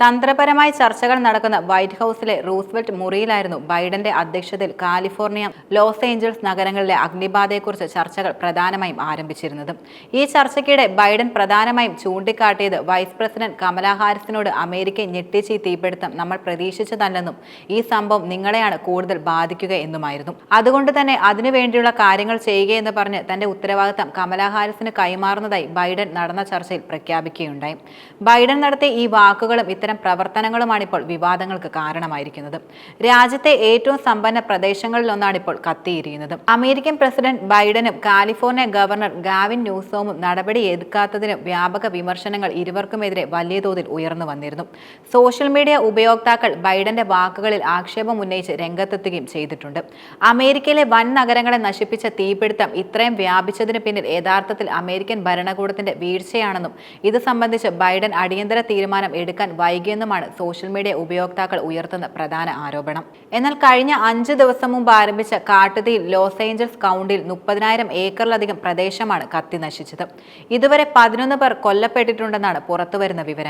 തന്ത്രപരമായ ചർച്ചകൾ നടക്കുന്ന വൈറ്റ് ഹൌസിലെ റൂസ്വെൽറ്റ് മുറിയിലായിരുന്നു ബൈഡന്റെ അധ്യക്ഷതയിൽ കാലിഫോർണിയ ലോസ് ഏഞ്ചൽസ് നഗരങ്ങളിലെ അഗ്നിബാധയെക്കുറിച്ച് ചർച്ചകൾ പ്രധാനമായും ആരംഭിച്ചിരുന്നത്. ഈ ചർച്ചയ്ക്കിടെ ബൈഡൻ പ്രധാനമായും ചൂണ്ടിക്കാട്ടിയത് വൈസ് പ്രസിഡന്റ് കമലാ ഹാരിസിനോട് അമേരിക്കയെ ഞെട്ടിച്ച് തീപിടുത്തം നമ്മൾ പ്രതീക്ഷിച്ചതല്ലെന്നും ഈ സംഭവം നിങ്ങളെയാണ് കൂടുതൽ ബാധിക്കുക എന്നുമായിരുന്നു. അതുകൊണ്ട് തന്നെ അതിനുവേണ്ടിയുള്ള കാര്യങ്ങൾ ചെയ്യുകയെന്ന് പറഞ്ഞ് തന്റെ ഉത്തരവാദിത്തം കമലാ ഹാരിസിന് കൈമാറുന്നതായി ബൈഡൻ നടന്ന ചർച്ചയിൽ പ്രഖ്യാപിക്കുകയുണ്ടായി. ബൈഡൻ നടത്തിയ ഈ വാക്കുകളും ഇത്തരം പ്രവർത്തനങ്ങളുമാണ് ഇപ്പോൾ വിവാദങ്ങൾക്ക് കാരണമായിരിക്കുന്നത്. രാജ്യത്തെ ഏറ്റവും സമ്പന്ന പ്രദേശങ്ങളിലൊന്നാണ് ഇപ്പോൾ കത്തിയിരിക്കുന്നത് അമേരിക്കൻ പ്രസിഡന്റ് ബൈഡനും കാലിഫോർണിയ ഗവർണർ ഗാവിൻ ന്യൂസോമും നടപടി എടുക്കാത്തതിന് വ്യാപക വിമർശനങ്ങൾ ഇരുവർക്കുമെതിരെ വലിയ തോതിൽ ഉയർന്നു വന്നിരുന്നു. സോഷ്യൽ മീഡിയ ഉപയോക്താക്കൾ ബൈഡന്റെ വാക്കുകളിൽ ആക്ഷേപം ഉന്നയിച്ച് രംഗത്തെത്തുകയും ചെയ്തിട്ടുണ്ട്. അമേരിക്കയിലെ വൻ നഗരങ്ങളെ നശിപ്പിച്ച തീപിടുത്തം ഇത്രയും വ്യാപിച്ചതിന് പിന്നിൽ യഥാർത്ഥത്തിൽ അമേരിക്കൻ ഭരണകൂടത്തിന്റെ വീഴ്ചയാണെന്നും ഇത് സംബന്ധിച്ച് ബൈഡൻ അടിയന്തര തീരുമാനം എടുക്കാൻ വൈകിയെന്നുമാണ് സോഷ്യൽ മീഡിയ ഉപയോക്താക്കൾ ഉയർത്തുന്ന പ്രധാന ആരോപണം. എന്നാൽ കഴിഞ്ഞ അഞ്ച് ദിവസം മുമ്പ് ആരംഭിച്ച കാട്ടുതീയിൽ ലോസ് ഏഞ്ചൽസ് കൗണ്ടിയിൽ മുപ്പതിനായിരം ഏക്കറിലധികം പ്രദേശമാണ് കത്തി നശിച്ചത്. ഇതുവരെ പതിനൊന്ന് പേർ കൊല്ലപ്പെട്ടിട്ടുണ്ടെന്നാണ് പുറത്തുവരുന്ന വിവരങ്ങൾ.